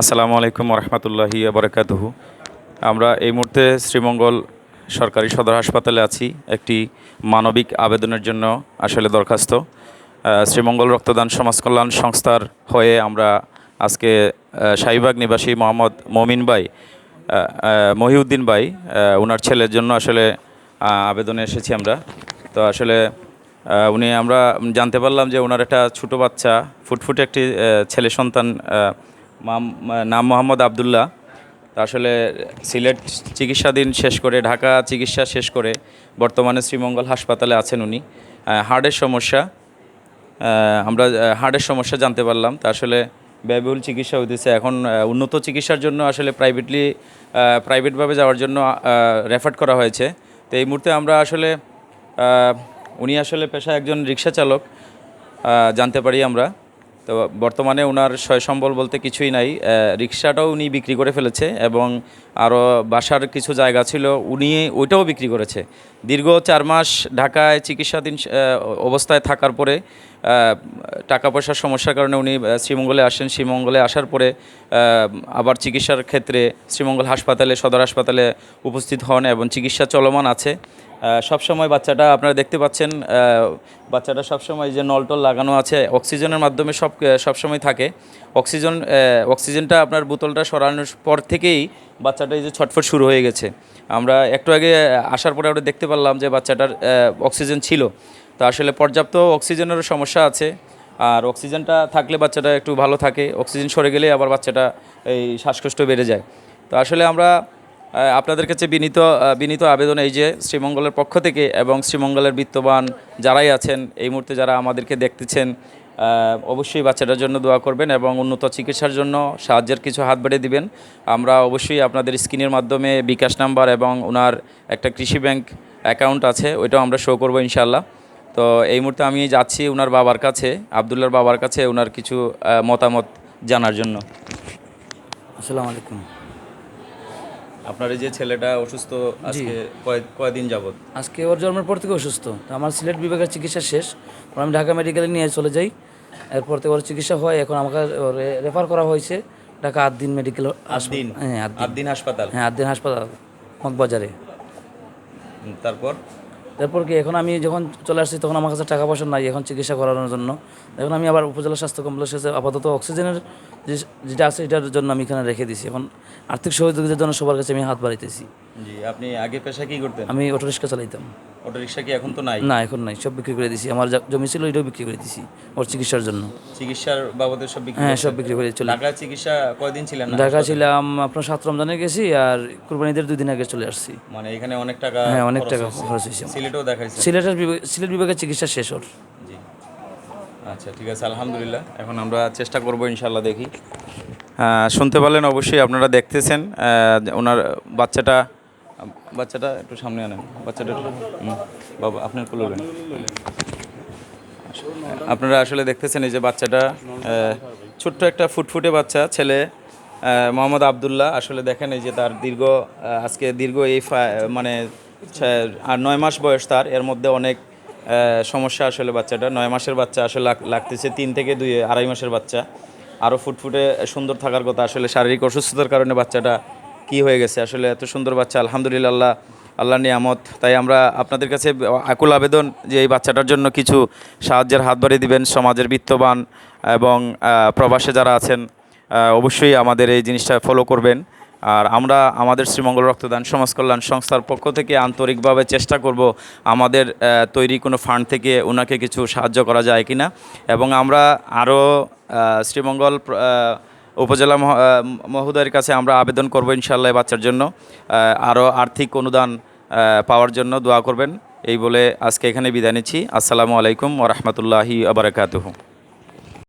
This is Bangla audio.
আসসালামু আলাইকুম রহমতুল্লাহি আবরকাতহু আমরা এই মুহূর্তে শ্রীমঙ্গল সরকারি সদর হাসপাতালে আছি। একটি মানবিক আবেদনের জন্য আসলে দরখাস্ত। শ্রীমঙ্গল রক্তদান সমাজ কল্যাণ সংস্থার হয়ে আমরা আজকে শাহীবাগ নিবাসী মোহাম্মদ মমিন ভাই মহিউদ্দিন ভাই ওনার ছেলের জন্য আসলে আবেদনে এসেছি আমরা। তো আসলে উনি আমরা জানতে পারলাম যে ওনার একটা ছোটো বাচ্চা, ফুটফুটে একটি ছেলে সন্তান নাম মোহাম্মদ আবদুল্লাহ। তা আসলে সিলেট চিকিৎসাধীন শেষ করে, ঢাকা চিকিৎসা শেষ করে বর্তমানে শ্রীমঙ্গল হাসপাতালে আছেন উনি। হার্টের সমস্যা আমরা হার্টের সমস্যা জানতে পারলাম। তা আসলে ব্যয়বহুল চিকিৎসা হইতেছে। এখন উন্নত চিকিৎসার জন্য আসলে প্রাইভেটলি প্রাইভেটভাবে যাওয়ার জন্য রেফার করা হয়েছে। তো এই মুহূর্তে আমরা আসলে উনি আসলে পেশায় একজন রিক্সা চালক জানতে পারি আমরা। তো বর্তমানে ওনার সয় সম্বল বলতে কিছুই নাই। রিক্সাটাও উনি বিক্রি করে ফেলেছে এবং আরও বাসার কিছু জায়গা ছিল, উনি ওইটাও বিক্রি করেছে। দীর্ঘ চার মাস ঢাকায় চিকিৎসাধীন অবস্থায় থাকার পরে টাকা পয়সার সমস্যার কারণে উনি শ্রীমঙ্গলে আসেন। শ্রীমঙ্গলে আসার পরে আবার চিকিৎসার ক্ষেত্রে শ্রীমঙ্গল হাসপাতালে, সদর হাসপাতালে উপস্থিত হন এবং চিকিৎসা চলমান আছে। সবসময় বাচ্চাটা আপনারা দেখতে পাচ্ছেন বাচ্চাটা সবসময় যে নলটল লাগানো আছে, অক্সিজেনের মাধ্যমে সব সবসময় থাকে। অক্সিজেন অক্সিজেনটা আপনার বোতলটা সরানোর পর থেকেই বাচ্চাটা এই যে ছটফট শুরু হয়ে গেছে। আমরা একটু আগে আসার পরে আমরা দেখতে পারলাম যে বাচ্চাটার অক্সিজেন ছিল। তো আসলে পর্যাপ্ত অক্সিজেনেরও সমস্যা আছে। আর অক্সিজেনটা থাকলে বাচ্চাটা একটু ভালো থাকে। অক্সিজেন সরে গেলে আবার বাচ্চাটা এই শ্বাসকষ্ট বেড়ে যায়। তো আসলে আমরা আপনাদের কাছে বিনীত বিনীত আবেদন এই যে শ্রীমঙ্গলের পক্ষ থেকে এবং শ্রীমঙ্গলের বিত্তবান যারাই আছেন, এই মুহূর্তে যারা আমাদেরকে দেখতেছেন অবশ্যই বাচ্চাটার জন্য দোয়া করবেন এবং উন্নত চিকিৎসার জন্য সাহায্যের কিছু হাত বেড়ে দিবেন। আমরা অবশ্যই আপনাদের স্ক্রিনের মাধ্যমে বিকাশ নাম্বার এবং ওনার একটা কৃষি ব্যাংক অ্যাকাউন্ট আছে, ওইটাও আমরা শো করব ইনশাল্লাহ তো এই মুহূর্তে আমি যাচ্ছি ওনার বাবার কাছে আবদুল্লার বাবার কাছে ওনার কিছু মতামত জানার জন্য। আসসালামু আলাইকুম। আপনার এই যে ছেলেটা অসুস্থ আজকে কয়- কয়দিন যাবত আজকে ওর জন্মের পর থেকে অসুস্থ। তো আমার সিলেট বিভাগের চিকিৎসা শেষ। আমি ঢাকা মেডিকেলে নিয়ে চলে যাই। এরপর থেকে ওর চিকিৎসা হয়। এখন আমাকে রেফার করা হয়েছে ঢাকা আট দিন মেডিকেল দিন হ্যাঁ আট দিন হাসপাতাল? হ্যাঁ আট দিন হাসপাতাল মগবাজারে। তারপর? তারপর কি এখন আমি যখন চলে আসছি তখন আমার কাছে টাকা পয়সা নাই এখন চিকিৎসা করানোর জন্য। এখন আমি আবার উপজেলা স্বাস্থ্য কমপ্লেক্সে আপাতত অক্সিজেনের যেটা আছে এটার জন্য আমি এখানে রেখে দিছি এখন আর্থিক সহযোগিতার জন্য সবার কাছে আমি হাত বাড়াইতেছি। জি আপনি আগে পেশা কি করতেন? আমি অটো রিক্সা চালাইতাম। অটো রিক্সা কি এখন তো নাই? না এখন নাই সব বিক্রি করে দিছি। আমার জমি ছিল এটাও বিক্রি করে দিছি ওর চিকিৎসার জন্য। চিকিৎসার বাবদে সব বিক্রি হ্যাঁ সব বিক্রি করে চলে ঢাকায় চিকিৎসা কয়দিন ছিলেন? ঢাকা ছিলাম আপনার সাত রমজানে গেছি আর কুরবানিদের দুই দিন আগে চলে আসছি। মানে এখানে অনেক টাকা হ্যাঁ অনেক টাকা খরচ হয়েছে। সিলেটেও দেখাইছে। সিলেটের সিলেট বিভাগের চিকিৎসা শেষ ওর। জি। আচ্ছা ঠিক আছে আলহামদুলিল্লাহ। এখন আমরা চেষ্টা করব ইনশাল্লাহ দেখি। শুনতে পারলেন অবশ্যই আপনারা দেখতেছেন। ওনার বাচ্চাটা বাচ্চাটা একটু সামনে আনেন। বাচ্চাটা বাবা আপনার কোলবেন আপনারা আসলে দেখতেছেন এই যে বাচ্চাটা ছোট্ট একটা ফুটফুটে বাচ্চা, ছেলে মোহাম্মদ আবদুল্লাহ। আসলে দেখেন এই যে তার দীর্ঘ আজকে দীর্ঘ এই মানে আর নয় মাস বয়স তার। এর মধ্যে অনেক সমস্যা আসলে বাচ্চাটা নয় মাসের বাচ্চা আসলে লাগতেছে, তিন থেকে দুই, আড়াই মাসের বাচ্চা। আরও ফুটফুটে সুন্দর থাকার কথা, আসলে শারীরিক অসুস্থতার কারণে বাচ্চাটা কি হয়ে গেছে? আসলে এত সুন্দর বাচ্চা, আলহামদুলিল্লাহ আল্লাহ নিয়ামত। তাই আমরা আপনাদের কাছে আকুল আবেদন যে এই বাচ্চাটার জন্য কিছু সাহায্যের হাত বাড়িয়ে দিবেন, সমাজের বিত্তবান এবং প্রবাসে যারা আছেন অবশ্যই আমাদের এই জিনিসটা ফলো করবেন। আর আমরা আমাদের শ্রীমঙ্গল রক্তদান সমাজ কল্যাণ সংস্থার পক্ষ থেকে আন্তরিকভাবে চেষ্টা করব আমাদের তৈরি কোনো ফান্ড থেকে ওনাকে কিছু সাহায্য করা যায় কিনা। এবং আমরা আরও শ্রীমঙ্গল উপজেলা মহ- মহোদয়ের কাছে আমরা আবেদন করব ইনশাল্লাহ বাচ্চার জন্য। আরও আর্থিক অনুদান পাওয়ার জন্য দোয়া করবেন। এই বলে আজকে এখানে বিদায় নিচ্ছি। আসসালামু আলাইকুম ওরহমতুল্লাহি আবরকাতহু